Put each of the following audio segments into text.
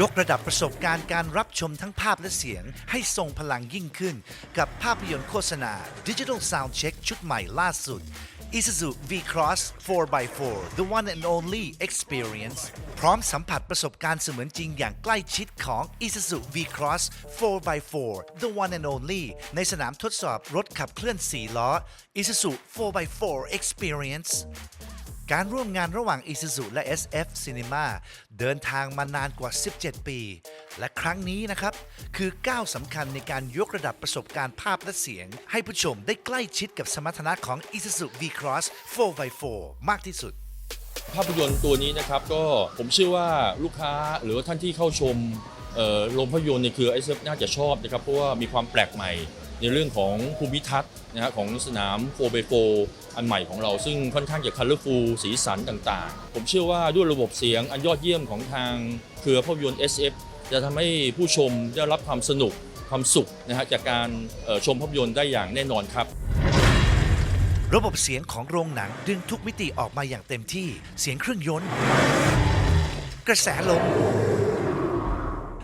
ยกระดับประสบการณ์การรับชมทั้งภาพและเสียง ให้ทรงพลังยิ่งขึ้น กับภาพยนตร์โฆษณา Digital Sound Check ชุดใหม่ล่าสุด Isuzu V-Cross 4x4 The One and Only Experience พร้อมสัมผัสประสบการณ์เสมือนจริงอย่างใกล้ชิดของ Isuzu V-Cross 4x4 The One and Only ในสนามทดสอบรถขับเคลื่อน 4 ล้อ Isuzu 4x4 Experience การร่วมงานระหว่าง Isuzu และ SF Cinema เดินทางมานานกว่า 17 ปี และครั้งนี้นะครับ คือก้าวสำคัญในการยกระดับประสบการณ์ภาพและเสียง ให้ผู้ชมได้ใกล้ชิดกับสมรรถนะของ Isuzu V-Cross 4x4 มากที่สุด ภาพยนตร์ตัวนี้นะครับก็ผมเชื่อว่าลูกค้าหรือว่าท่านที่เข้าชมเอ่อโรงภาพยนตร์ในเครือไอเซฟน่าจะชอบนะครับเพราะว่ามีความแปลกใหม่ ในเรื่องของภูมิทัศน์นะฮะของสนาม 4x4 อันใหม่ของเราซึ่งค่อนข้างจะคัลเลอร์ฟูลสีสันต่างๆ ผมเชื่อว่าด้วยระบบเสียงอันยอดเยี่ยมของทางเครือภาพยนตร์ SF จะทำให้ผู้ชมได้รับความสนุกความสุขนะฮะจากการชมภาพยนตร์ได้อย่างแน่นอนครับระบบเสียงของโรงหนังดึงทุกมิติออกมาอย่างเต็มที่ เสียงเครื่องยนต์ กระแสลม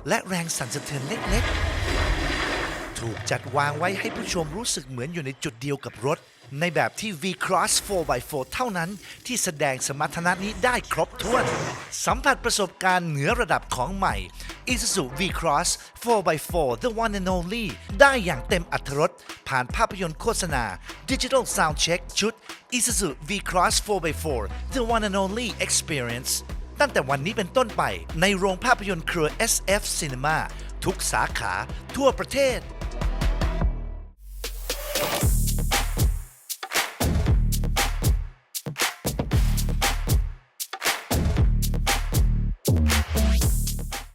และแรงสั่นสะเทือนเล็กๆ ถูกจัดวางไว้ให้ผู้ชมรู้สึกเหมือนอยู่ในจุดเดียวกับรถ ในแบบที่ V-Cross 4x4 เท่านั้นที่แสดงสมรรถนะนี้ได้ครบถ้วน สัมผัสประสบการณ์เหนือระดับของใหม่ Isuzu V-Cross 4x4 The One and Only ได้อย่างเต็มอัตรสผ่านภาพยนตร์โฆษณา Digital Sound Check ชุด Isuzu V-Cross 4x4 The One and Only Experience ตั้งแต่วันนี้เป็นต้นไปในโรงภาพยนตร์เครือ SF Cinema ทุกสาขาทั่วประเทศ Yes.